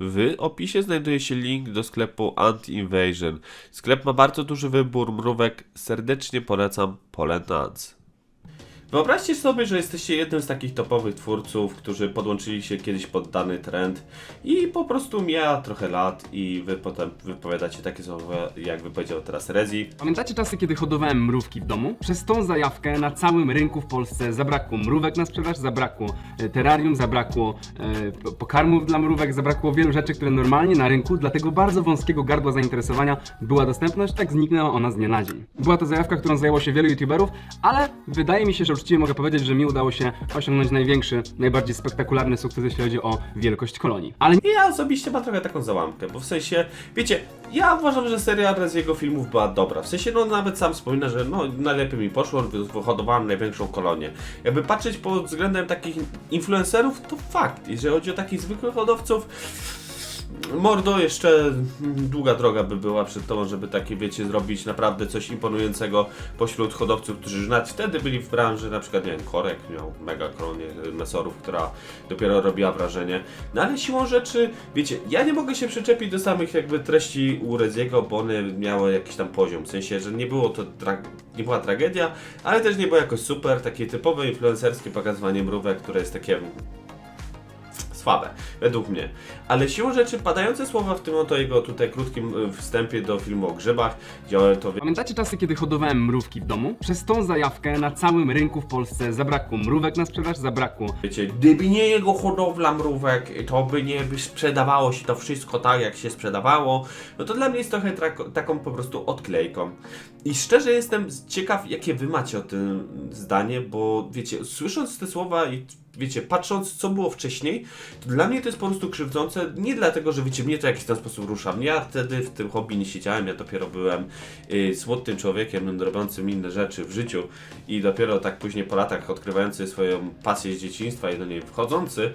W opisie znajduje się link do sklepu Anti-Invasion. Sklep ma bardzo duży wybór mrówek. Serdecznie polecam Pole Nuts. Wyobraźcie sobie, że jesteście jednym z takich topowych twórców, którzy podłączyli się kiedyś pod dany trend i po prostu mija trochę lat i wy potem wypowiadacie takie słowa, jak wypowiedział teraz Rezi. Pamiętacie czasy, kiedy hodowałem mrówki w domu? Przez tą zajawkę na całym rynku w Polsce zabrakło mrówek na sprzedaż, zabrakło e, terrarium, zabrakło e, pokarmów dla mrówek, zabrakło wielu rzeczy, które normalnie na rynku dla tego bardzo wąskiego gardła zainteresowania była dostępność, tak zniknęła ona z dnia na dzień. Była to zajawka, którą zajęło się wielu youtuberów, ale wydaje mi się, że uczciwie mogę powiedzieć, że mi udało się osiągnąć największy, najbardziej spektakularny sukces, jeśli chodzi o wielkość kolonii. Ale Ja osobiście mam trochę taką załamkę, bo w sensie, wiecie, ja uważam, że seria z jego filmów była dobra. W sensie, no nawet sam wspomina, że no najlepiej mi poszło, wyhodowałem największą kolonię. Jakby patrzeć pod względem takich influencerów, to fakt. Jeżeli chodzi o takich zwykłych hodowców, Mordo, jeszcze długa droga by była przed tobą, żeby takie, wiecie, zrobić naprawdę coś imponującego pośród hodowców, którzy nawet wtedy byli w branży, na przykład, nie wiem, Korek miał mega kolonię mesorów, która dopiero robiła wrażenie. No ale siłą rzeczy, wiecie, ja nie mogę się przyczepić do samych jakby treści u Reziego, bo one miały jakiś tam poziom, w sensie, że nie było to, nie była tragedia, ale też nie było jakoś super, takie typowe influencerskie pokazywanie mrówek, które jest takie słabe, według mnie. Ale siłą rzeczy padające słowa w tym oto jego tutaj krótkim y, wstępie do filmu o grzybach, działają to Pamiętacie czasy, kiedy hodowałem mrówki w domu? Przez tą zajawkę na całym rynku w Polsce zabrakło mrówek na sprzedaż, zabrakło Wiecie, gdyby nie jego hodowla mrówek, to by nie by sprzedawało się to wszystko tak, jak się sprzedawało. No to dla mnie jest trochę taką po prostu odklejką. I szczerze jestem ciekaw, jakie wy macie o tym zdanie, bo wiecie, słysząc te słowa i wiecie, patrząc co było wcześniej, to dla mnie to jest po prostu krzywdzące, nie dlatego, że wiecie, mnie to w jakiś tam sposób rusza. Ja wtedy w tym hobby nie siedziałem, ja dopiero byłem y, słodnym człowiekiem, robiącym inne rzeczy w życiu i dopiero tak później po latach odkrywający swoją pasję z dzieciństwa i do niej wchodzący,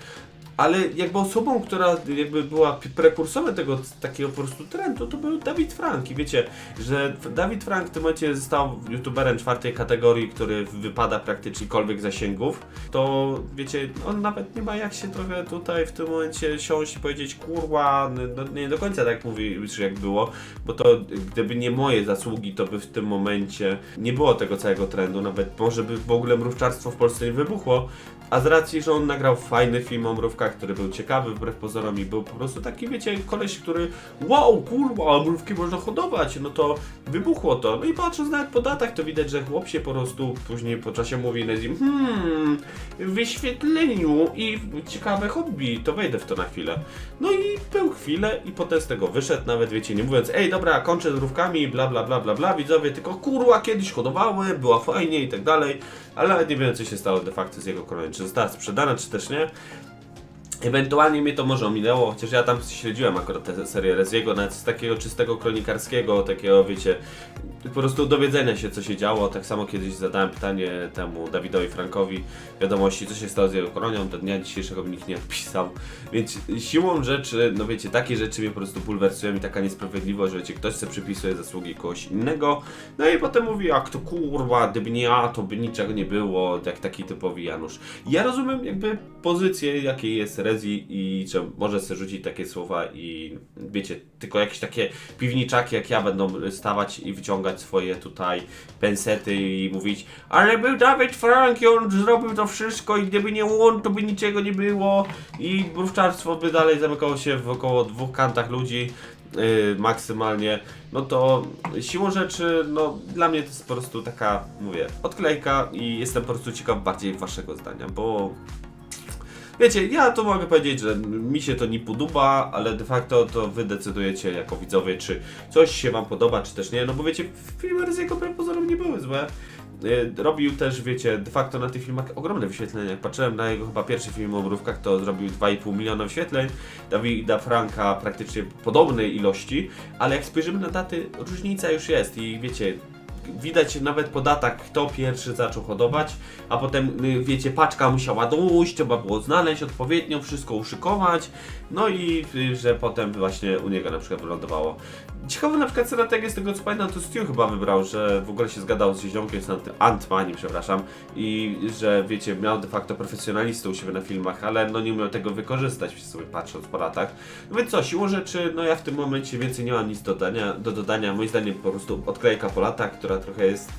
ale jakby osobą, która jakby była prekursorem tego takiego po prostu trendu, to był Dawid Frank. I wiecie, że Dawid Frank w tym momencie został youtuberem czwartej kategorii, który wypada praktycznie zasięgów, to wiecie, on nawet nie ma jak się trochę tutaj w tym momencie siąść i powiedzieć, kurwa, no, nie do końca tak mówi, czy jak było, bo to gdyby nie moje zasługi, to by w tym momencie nie było tego całego trendu, nawet może by w ogóle mrówczarstwo w Polsce nie wybuchło, a z racji, że on nagrał fajny film o mrówkach, który był ciekawy wbrew pozorom i był po prostu taki, wiecie, koleś, który wow, kurwa, mrówki można hodować, no to wybuchło to. No i patrząc nawet po datach, to widać, że chłop się po prostu później po czasie mówi Nezim, hmm, w wyświetleniu i ciekawe hobby, to wejdę w to na chwilę. No i był chwilę i potem z tego wyszedł, nawet wiecie, nie mówiąc, ej dobra, kończę z mrówkami, bla bla bla bla bla, widzowie, tylko kurwa, kiedyś hodowały, była fajnie i tak dalej, ale nawet nie wiem, co się stało de facto z jego kolonią, czy została sprzedana, czy też nie. Ewentualnie mnie to może ominęło, chociaż ja tam śledziłem akurat tę serię Reziego, nawet z takiego czystego kronikarskiego, takiego wiecie, po prostu dowiedzenia się co się działo. Tak samo kiedyś zadałem pytanie temu Dawidowi Frankowi wiadomości, co się stało z jego kolonią, do dnia dzisiejszego mi nikt nie odpisał. Więc siłą rzeczy, no wiecie, takie rzeczy mnie po prostu bulwersują i taka niesprawiedliwość, że wiecie, ktoś sobie przypisuje zasługi kogoś innego, no i potem mówi, jak to kurwa, gdyby nie ja, to by niczego nie było, jak taki typowy Janusz. Ja rozumiem jakby pozycję, jakiej jest Rezi i że może sobie rzucić takie słowa i wiecie, tylko jakieś takie piwniczaki jak ja będą stawać i wyciągać swoje tutaj pensety i mówić ale był Dawid Frank i on zrobił to wszystko i gdyby nie on, to by niczego nie było. I mrówczarstwo by dalej zamykało się w około dwóch kantach ludzi yy, maksymalnie, no to siłą rzeczy, no dla mnie to jest po prostu taka, mówię, odklejka i jestem po prostu ciekaw bardziej waszego zdania, bo Wiecie, ja to mogę powiedzieć, że mi się to nie podoba, ale de facto to wy decydujecie jako widzowie, czy coś się wam podoba, czy też nie. No bo wiecie, filmy Ryzyko pozorom nie były złe. Y, Robił też, wiecie, de facto na tych filmach ogromne wyświetlenia. Jak patrzyłem na jego chyba pierwszy film o mrówkach, to zrobił 2,5 miliona wyświetleń. Dawida Franka praktycznie podobnej ilości, ale jak spojrzymy na daty, różnica już jest i wiecie, widać nawet po datach, kto pierwszy zaczął hodować, a potem, y, wiecie, paczka musiała dojść, trzeba było znaleźć odpowiednio, wszystko uszykować, no i y, że potem właśnie u niego na przykład wylądowało. Ciekawa na przykład strategię z tego co pamiętam, to Stu chyba wybrał, że w ogóle się zgadał z ziomkiem z Ant- Antmani, przepraszam, i że wiecie, miał de facto profesjonalistę u siebie na filmach, ale no nie umiał tego wykorzystać, sobie patrząc po latach. No więc co, siłą rzeczy, no ja w tym momencie więcej nie mam nic do dodania, do dodania. moim zdaniem po prostu odklejka po latach, która trochę jest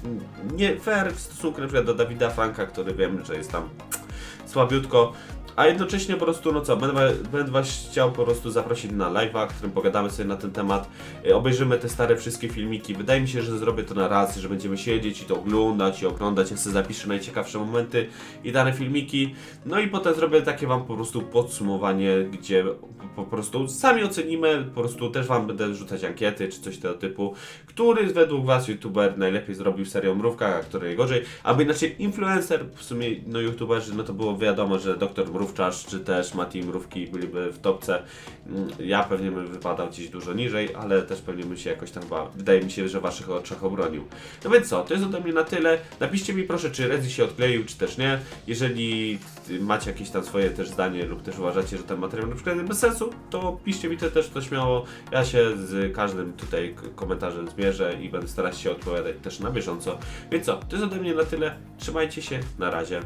nie fair w stosunku na przykład do Dawida Franka, który wiem, że jest tam słabiutko. A jednocześnie po prostu, no co, będę, będę Was chciał po prostu zaprosić na live'a, w którym pogadamy sobie na ten temat. Y, Obejrzymy te stare wszystkie filmiki. Wydaje mi się, że zrobię to na raz, że będziemy siedzieć i to oglądać i oglądać. Ja sobie zapiszę najciekawsze momenty i dane filmiki. No i potem zrobię takie Wam po prostu podsumowanie, gdzie po, prostu sami ocenimy. Po prostu też Wam będę rzucać ankiety czy coś tego typu. Który według Was youtuber najlepiej zrobił serię Mrówka, a który gorzej. Albo inaczej influencer, w sumie no youtuberzy, no to było wiadomo, że doktor Mrówczarz czy też Mati Mrówki byliby w topce. Mm, Ja pewnie bym wypadał gdzieś dużo niżej, ale też pewnie bym się jakoś tam wydaje mi się, że Waszych oczach obronił. No więc co, to jest ode mnie na tyle. Napiszcie mi proszę, czy Rezi się odkleił, czy też nie. Jeżeli macie jakieś tam swoje też zdanie lub też uważacie, że ten materiał na przykład jest bez sensu, to piszcie mi to też to śmiało. Ja się z każdym tutaj komentarzem zmierzę i będę starać się odpowiadać też na bieżąco. Więc co, to jest ode mnie na tyle. Trzymajcie się, na razie.